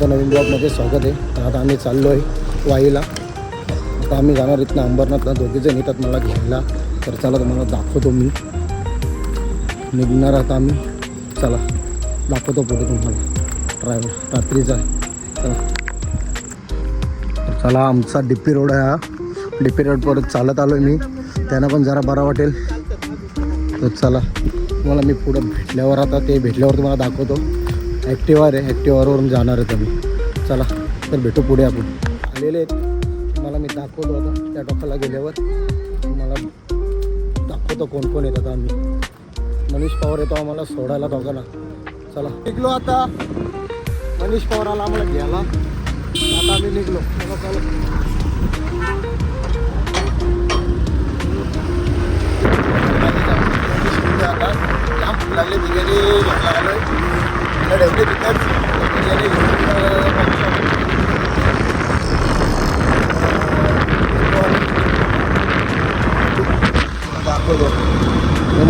तुमचं नवीन ब्लॉगमध्ये स्वागत आहे. तर आता आम्ही चाललो आहे वाईला. आता आम्ही जाणार इथनं अंबरनाथला. दोघेजण येतात मला घ्यायला. तर चला तुम्हाला दाखवतो मी. निघणार आता आम्ही. चला दाखवतो पुढे तुम्हाला. ड्रायव्हर रात्रीचा आहे. चला. चला आमचा डिप्पी रोड आहे हा. डी रोडवर रोड परत चालत आलो आहे मी. त्यांना पण जरा बरा वाटेल. तर चला तुम्हाला मी पुढं भेटल्यावर आता ते भेटल्यावर तुम्हाला दाखवतो. ॲक्टिवार आहे ॲक्टिवावरून जाणार आहे तुम्ही. चला तर भेटू पुढे आपण. आलेले आहेत. मला मी दाखवतो आता त्या टॉकाला गेल्यावर. मला दाखवतो कोण कोण येतात आम्ही. मनीष पवार येतो आम्हाला सोडायला दोघांना. चला. निघलो आता. मनीष पवार आला आम्हाला घ्यायला. आता आम्ही निघलो. चला आता जाम लागले घ्यायला तिथंच बिर्याणी घेऊन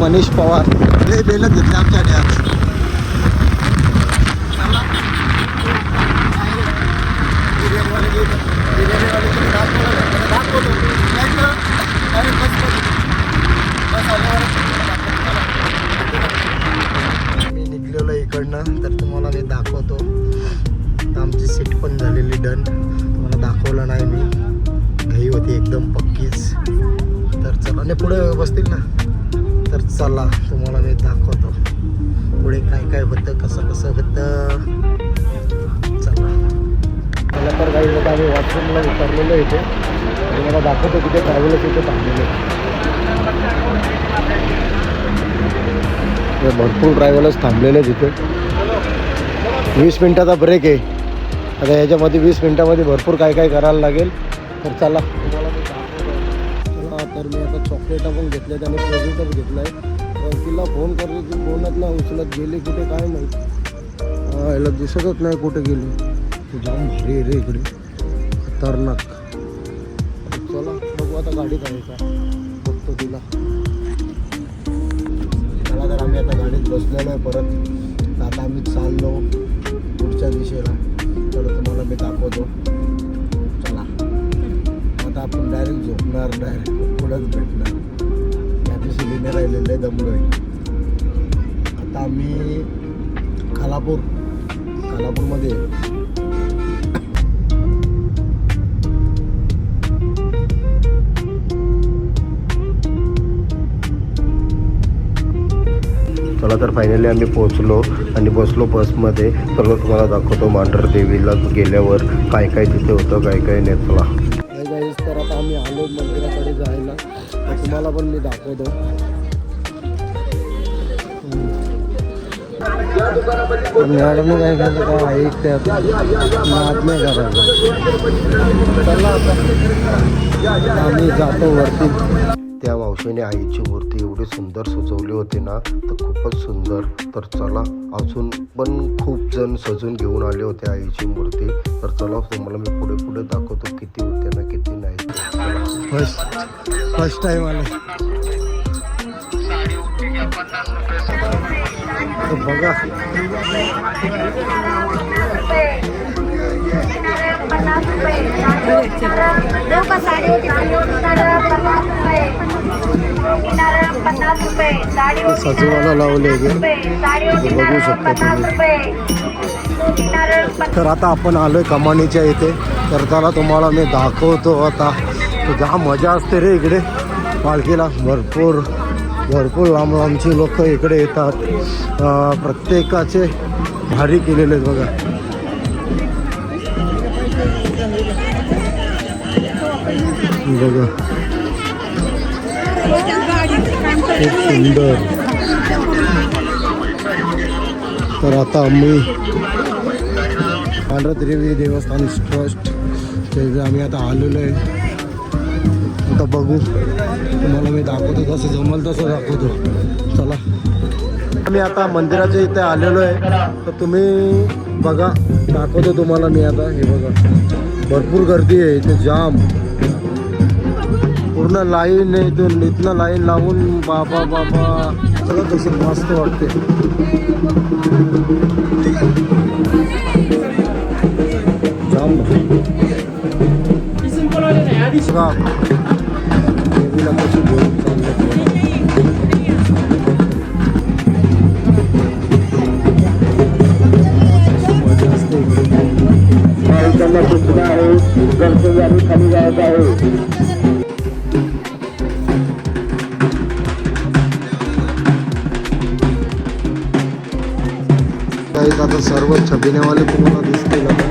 मनीष पवार. हे बेलच घेतले आमच्या आम्ही वॉशरूमला इथे. इथे तुम्हाला दाखवतो तिथे ट्रॅव्हलच इथे थांबलेले हे भरपूर ट्रॅव्हलर्स थांबलेले तिथे. वीस मिनटाचा ब्रेक आहे. आता याच्यामध्ये वीस मिनटामध्ये भरपूर काय काय करायला लागेल. तर चला. तुम्हाला तर मी आता चॉकलेट पण घेतले त्याने प्रेझेंटच घेतलं आहे तिला फोन करतो ती फोनच नाही उचलत. गेली कुठे काय माहिती. हा, याला दिसतच नाही कुठे गेली. ती जाम भारी रे इकडे. खतरनाक. चला बघू आता गाडीत आहे का? बघतो तिला. चला तर आम्ही आता गाडीत बसलेलो आहे परत. आता आम्ही चाललो पुढच्या दिशेला. तर तुम्हाला मी दाखवतो. चला. आता आपण डायरेक्ट झोपणार डायरेक्ट पुढंच भेटणार. त्या दिवशी लिहिणे राहिलेले दमलो आहे आता आम्ही खालापूर. खालापूरमध्ये. चला तर फायनली आम्ही पोहोचलो आणि बसलो बसमध्ये. सर्व तुम्हाला दाखवतो मांढर देवीला गेल्यावर काय काय तिथे होतं काय काय नाही. चला. तर आता आम्ही आलो मंदिराकडे जायला. तर तुम्हाला पण मी दाखवतो. मॅडम काय करायचं का ऐकते आता नाद नाही आम्ही जातो वरती. त्या मावशीने आईची मूर्ती एवढी सुंदर सजवली होती ना तर खूपच सुंदर. तर चला अजून पण खूप जण सजून घेऊन आले होते आईची मूर्ती. तर चला तुम्हाला मी पुढे पुढे दाखवतो किती होते ना किती नाही. फर्स्ट फर्स्ट टाइम आले. तर देऊ का साडी पन्नास रुपये साडी ते सजवायला लावले बघू शकता तुम्ही. तर आता आपण आलोय कमानीच्या इथे. तर त्याला तुम्हाला मी दाखवतो आता. जा जाम मजा असते रे इकडे. पालखीला भरपूर भरपूर लांब लांबची लोक इकडे येतात. प्रत्येकाचे भारी केलेले आहेत बघा. बघा. खूप सुंदर. तर आता आम्ही पांढरदेवी देवस्थान ट्रस्ट त्याचे आम्ही आता आलेलो आहे. आता बघू. तुम्हाला मी दाखवतो कसं जमल तसं दाखवतो. चला. आम्ही आता मंदिराच्या इथे आलेलो आहे. तर तुम्ही बघा दाखवतो तुम्हाला मी आता. हे बघा. भरपूर गर्दी आहे इथे जाम. पूर्ण लाईन आहे इथून इथनं लाईन लावून बाबा बाबा. सगळं तशी मस्त वाटते. बघा. देवीला कशी घेऊन आता सर्व छबिनेवाले तुम्हाला दिसतील आता.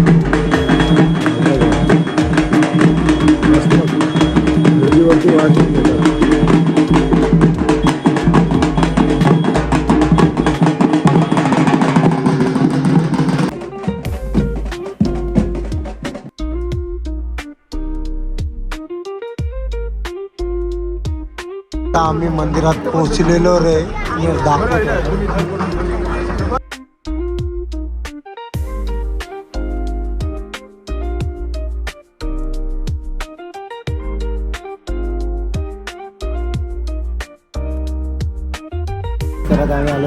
मस्त नदीवरती वाहतूक घेतात आता आम्ही मंदिरात पोहोचलेलो रे. मी दाखवतो.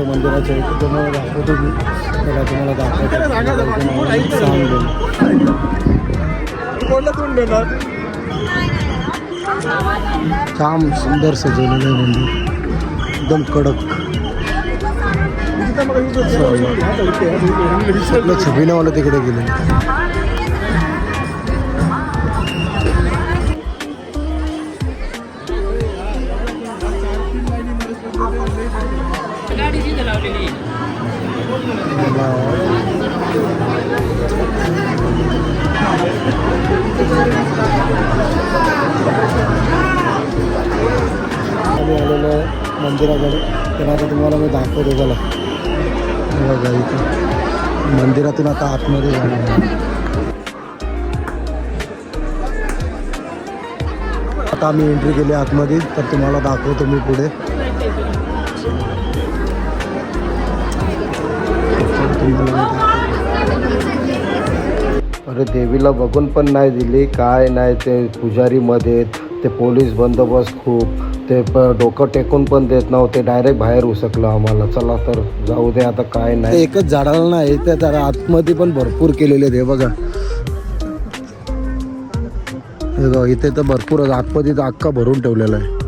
आलो मंदिराच्या इथे तुम्हाला दाखवतो मी. त्याला तुम्हाला दाखवतो. सांग छान सुंदर सजवलेलं आहे मंदिर. एकदम कडक. छबिनावाला तिकडे गेले मंदिराकडे. तर आता तुम्हाला मी दाखवतो त्याला बघा इथे. मंदिरातून आता आतमध्ये जाणार आता आम्ही एंट्री केली आतमध्ये. तर तुम्हाला दाखवतो मी पुढे. अरे देवीला बघून पण नाही दिली. काय नाही ते पुजारीमध्ये. ते पोलीस बंदोबस्त खूप. ते प डोकं टेकून पण देत नव्हते. डायरेक्ट बाहेर उसकलं आम्हाला. चला तर जाऊ दे आता काय नाही. एकच झाडाला नाही ते त्याला आतमध्ये पण भरपूर केलेले ते बघा. हे बघा इथे तर भरपूर आतमध्ये तर अख्खा भरून ठेवलेला आहे.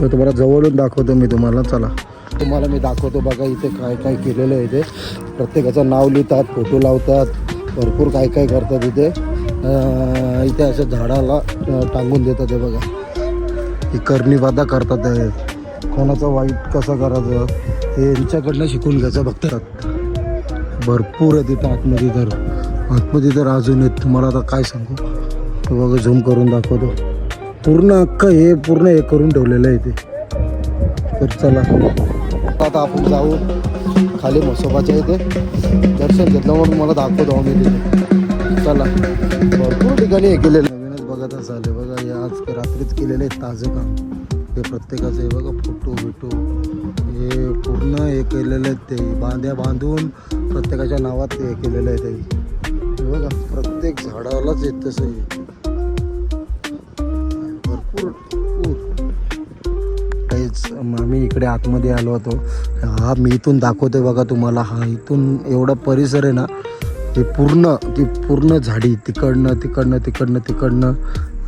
तर तुम्हाला जवळून दाखवतो मी तुम्हाला. चला. तुम्हाला मी दाखवतो बघा इथे काय काय केलेलं आहे इथे प्रत्येकाचं नाव लिहितात फोटो लावतात. भरपूर काय काय करतात इथे. इथे अशा झाडाला टांगून देतात हे बघा. हे करणीबाधा करतात आहे कोणाचं वाईट कसं करायचं हे यांच्याकडनं शिकून घ्यायचं बघतात भरपूर आहे तिथं आतमध्ये तर. आतमध्ये तर अजून आहेत. तुम्हाला आता काय सांगू? तो बघा झूम करून दाखवतो. पूर्ण अख्खं हे पूर्ण हे करून ठेवलेलं आहे ते तर चला. आता आपण जाऊ खाली म्हसोबाच्या इथे. दर्शन घेतलं म्हणून मला दाखवतो आम्ही तिथे. चला. भरपूर ठिकाणी हे केलेलं आहे. नवीनच बघा हे आज रात्रीच केलेलं आहे ताजं काम. हे प्रत्येकाचं हे बघा फोटो बिटो. हे पूर्ण हे केलेलं आहे ते. बांध्या बांधून प्रत्येकाच्या नावात हे केलेलं आहे ते. हे बघा प्रत्येक झाडालाच येत तसं हे. भरपूर भरपूर. काहीच आम्ही इकडे आतमध्ये आलो होतो. हा मी इथून दाखवतोय बघा तुम्हाला. हा इथून एवढा परिसर आहे ना ते पूर्ण ती पूर्ण झाडी तिकडनं तिकडनं तिकडनं तिकडनं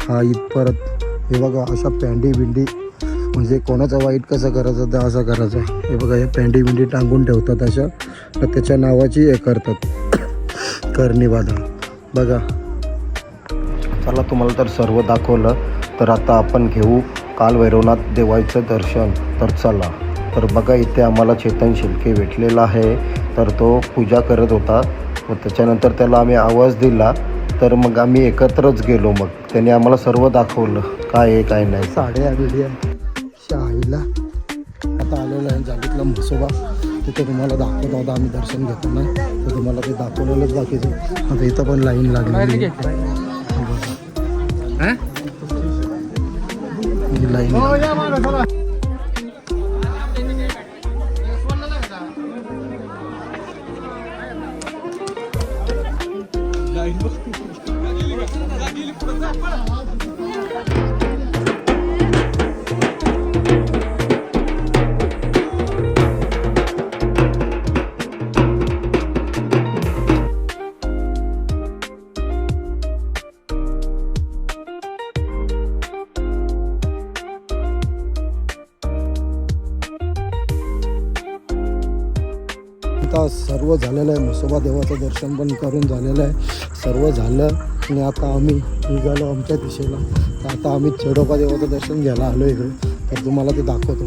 हा इथपर्यंत हे बघा अशा पॅन्डी बिंडी म्हणजे कोणाचा वाईट कसं करायचं तर असं करायचं. हे बघा हे पॅन्डी बिंडी टांगून ठेवतात अशा तर त्याच्या नावाची हे करतात. करणी बाधा बघा. चला तुम्हाला तर सर्व दाखवलं तर आता आपण घेऊ कालभैरवनाथ देवाचं दर्शन. तर चला. तर बघा इथे आम्हाला चेतन शिल्के भेटलेला आहे. तर तो पूजा करत होता. व त्याच्यानंतर त्याला आम्ही आवाज दिला तर मग आम्ही एकत्रच गेलो मग. त्याने आम्हाला सर्व दाखवलं काय आहे काय नाही. साडे आलेली आहे शाहीला आता आलेलं आहे जागेतला म्हसोबा. तिथे तुम्हाला दाखवत होता आम्ही दर्शन घेतो ना तर तुम्हाला ते दाखवलेलंच दाखवायचं आता इथं पण लाईन लागलेली आहे. ही? लाईन आता सर्व झालेलं आहे. म्हसोबा देवाचं दर्शन पण करून झालेलं आहे. सर्व झालं आणि आता आम्ही निघालो आमच्या दिशेला. तर आता आम्ही चेडोबा देवाचं दर्शन घ्यायला आलो इकडे. तर तुम्हाला ते दाखवतो.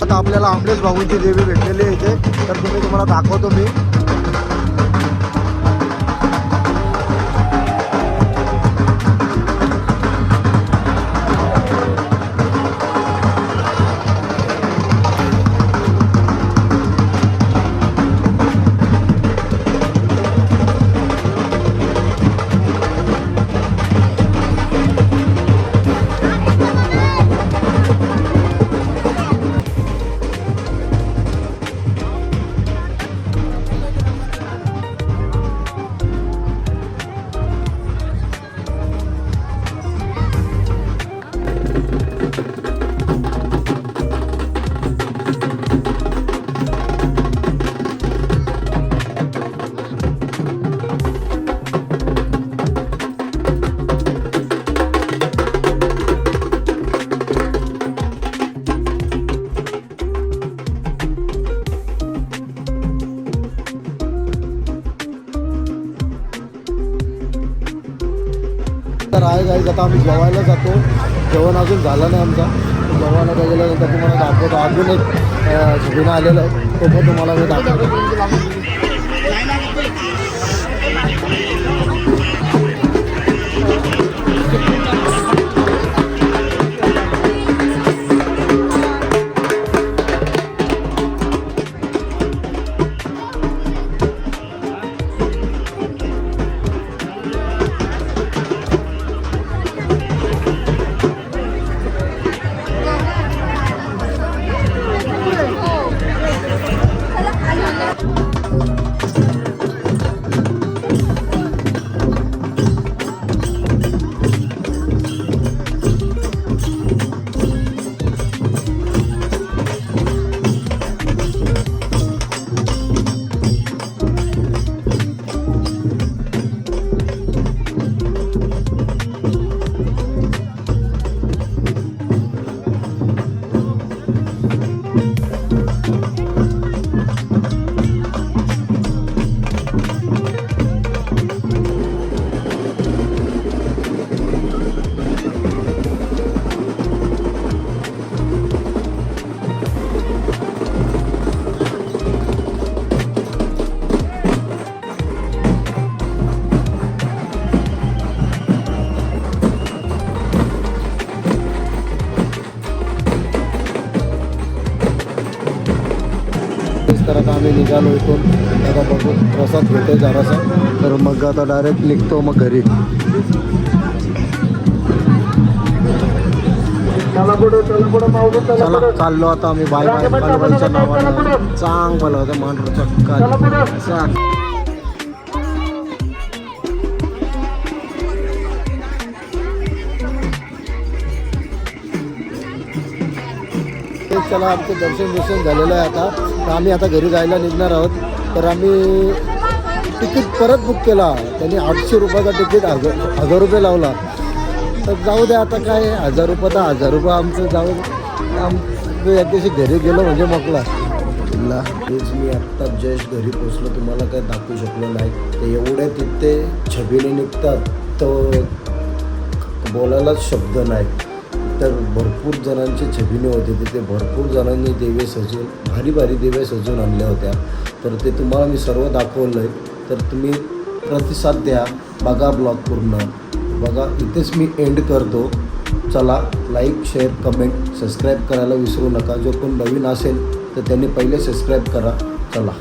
आता आपल्याला आमलेश भाऊंची देवी भेटलेली आहे इथे. तर तुम्ही तुम्हाला दाखवतो मी. आता आम्ही जेवायला जातो. जेवण अजून झालं नाही आमचा. जेवायला गेल्यानंतर तुम्हाला दाखवतो. अजून एक झुबिना आलेलं आहे. तो पण तुम्हाला मी दाखवतो. आम्ही निघालो इथून. आता बघू प्रसाद घेतो जरासा. तर मग आता डायरेक्ट निघतो मग घरी. चला चाललो आता आम्ही. Bye bye. बालबाईच्या नावानं. चांग मला होतं मांडर चक्का. चला आमचं दर्शन दर्शन झालेलं आहे आता. तर आम्ही आता घरी जायला निघणार आहोत. तर आम्ही तिकीट परत बुक केला. त्यांनी आठशे रुपयाचा तिकीट हजार हजार रुपये लावला. तर जाऊ द्या आता काय हजार रुपये तर हजार रुपये आमचं जाऊ आम या दिवशी घरी गेलो म्हणजे मोकला ना तेच मी आत्ता जस्ट घरी पोचलो तुम्हाला काय दाखवू शकलो नाही. ते एवढे तिथे छबीने निघतात. तर बोलायलाच शब्द नाही. तर भरपूर जणांचे छबिने होते. तिथे भरपूर जणांनी देवे सजून भारी भारी देवे सजून आणल्या होत्या. तर ते तुम्हाला मी सर्व दाखवलं आहे तर तुम्ही प्रतिसाद द्या. बघा ब्लॉग पूर्ण. बघा इथेच मी एंड करतो. चला लाईक शेअर कमेंट सबस्क्राईब करायला विसरू नका. जो कोण नवीन असेल तर त्यांनी पहिले सबस्क्राईब करा. चला.